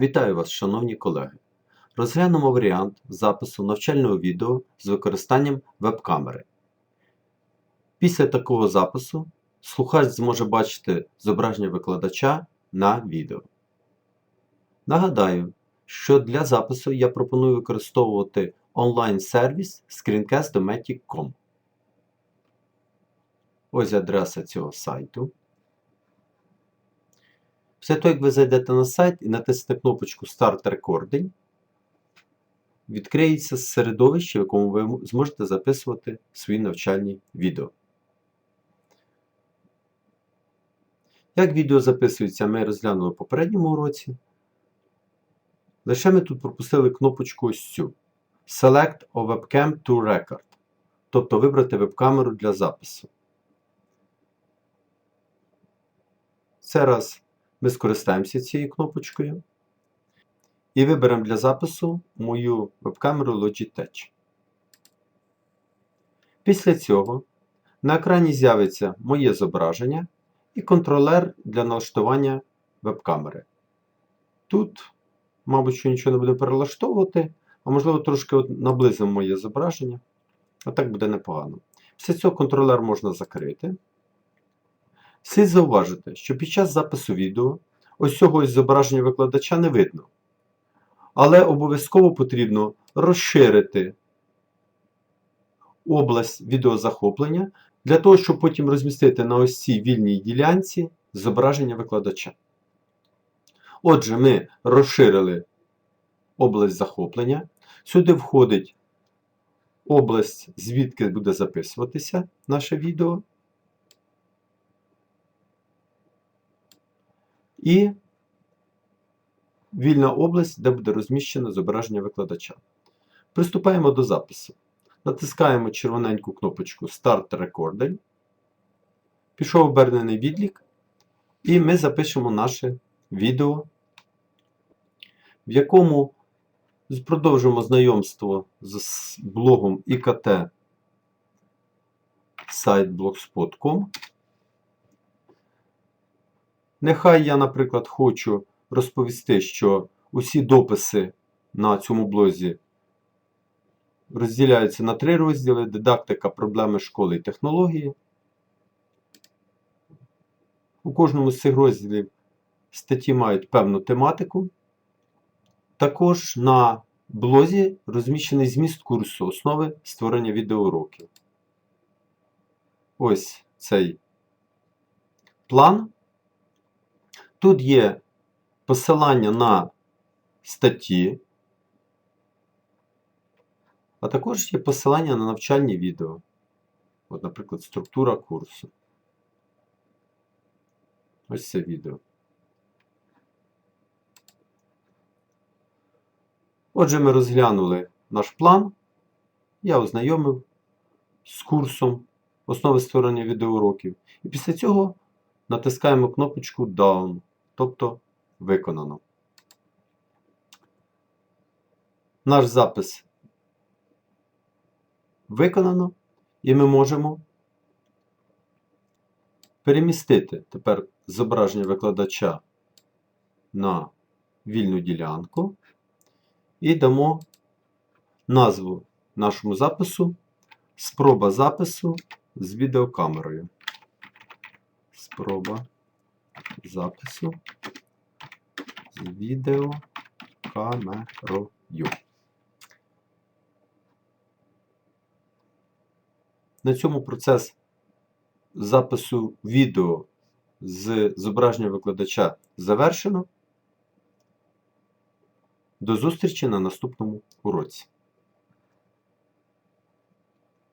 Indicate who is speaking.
Speaker 1: Вітаю вас, шановні колеги! Розглянемо варіант запису навчального відео з використанням веб-камери. Після такого запису слухач зможе бачити зображення викладача на відео. Нагадаю, що для запису я пропоную використовувати онлайн-сервіс screencast.dometic.com. Ось адреса цього сайту. Після того, як ви зайдете на сайт і натиснете кнопочку Start Recording, відкриється середовище, в якому ви зможете записувати свої навчальні відео. Як відео записується, ми розглянули в попередньому уроці. Лише ми тут пропустили кнопочку ось цю Select a webcam to record. Тобто вибрати веб-камеру для запису. Зараз ми скористаємося цією кнопочкою і виберемо для запису мою веб-камеру Logitech. Після цього на екрані з'явиться моє зображення і контролер для налаштування веб-камери. Тут, мабуть, що нічого не буде перелаштовувати, а можливо трошки от наблизимо моє зображення. А так буде непогано. Після цього контролер можна закрити. Слід зауважити, що під час запису відео ось цього ось зображення викладача не видно. Але обов'язково потрібно розширити область відеозахоплення для того, щоб потім розмістити на ось цій вільній ділянці зображення викладача. Отже, ми розширили область захоплення. Сюди входить область, звідки буде записуватися наше відео. І вільна область, де буде розміщено зображення викладача. Приступаємо до запису. Натискаємо червоненьку кнопочку Start Recording. Пішов обернений відлік. І ми запишемо наше відео, в якому продовжимо знайомство з блогом ІКТ сайт blogspot.com. Нехай я, наприклад, хочу розповісти, що усі дописи на цьому блозі розділяються на три розділи: дидактика, проблеми школи і технології. У кожному з цих розділів статті мають певну тематику. Також на блозі розміщений зміст курсу основи створення відеоуроків. Ось цей план. Тут є посилання на статті, а також є посилання на навчальні відео. От, наприклад, структура курсу. Ось це відео. Отже, ми розглянули наш план. Я ознайомив з курсом основи створення відеоуроків. І після цього натискаємо кнопочку Down, тобто виконано. Наш запис виконано, і ми можемо перемістити тепер зображення викладача на вільну ділянку і дамо назву нашому запису Спроба запису з відеокамерою. Спроба запису з відеокамерою. На цьому процес запису відео з зображення викладача завершено. До зустрічі на наступному уроці.